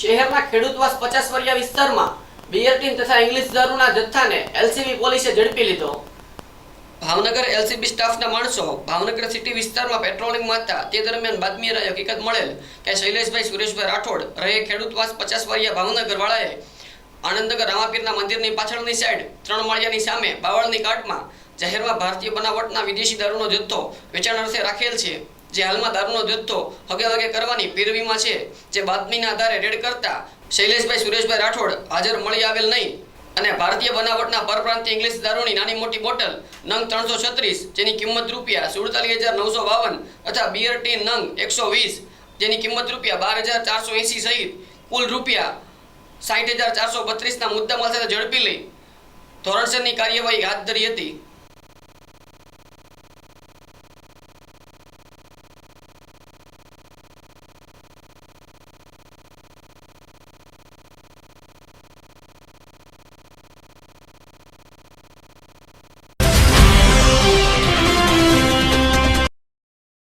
શહેરના ખેડૂતવાસ પચાસ વર્યા વિસ્તારમાં બિયર ટીમ તથા ઇંગ્લિશ દારૂના જથ્થાને એલસીબી પોલીસે ઝડપી લીધો. ભાવનગર એલસીબી સ્ટાફના માણસો ભાવનગર સિટી વિસ્તારમાં પેટ્રોલિંગમાં હતા તે દરમિયાન બાતમી રહી હકીકત મળેલ કે શૈલેષભાઈ, સુરેશભાઈ રાઠોડ રહે ખેડૂતવાસ પચાસ વારિયા ભાવનગર વાળાએ આનંદનગર રામાપીરના મંદિરની પાછળની સાઈડ ત્રણ માળિયાની સામે બાવળની કાટમાં જાહેરમાં ભારતીય બનાવટના વિદેશી દારૂનો જથ્થો વેચાણ અર્થે રાખેલ છે. જે હાલમાં દારૂનો જથ્થો હગે હગે કરવાની પીરવીમાં છે. જે બાતમીના આધારે રેડ કરતા શૈલેષભાઈ, સુરેશભાઈ રાઠોડ હાજર મળી આવેલ નહીં. અને ભારતીય બનાવટના પરપ્રાંતીય ઇંગ્લિશ દારૂની નાની મોટી બોટલ નંગ ત્રણસો છત્રીસ, જેની કિંમત રૂપિયા સુડતાલીસ હજાર નવસો બાવન તથા બિયર ટીન નંગ એકસો વીસ, જેની કિંમત રૂપિયા બાર હજાર ચારસો એંસી સહિત કુલ રૂપિયા સાઠ હજાર ચારસો બત્રીસના મુદ્દામાલ સાથે ઝડપી લઈ ધોરણસરની કાર્યવાહી હાથ ધરી હતી.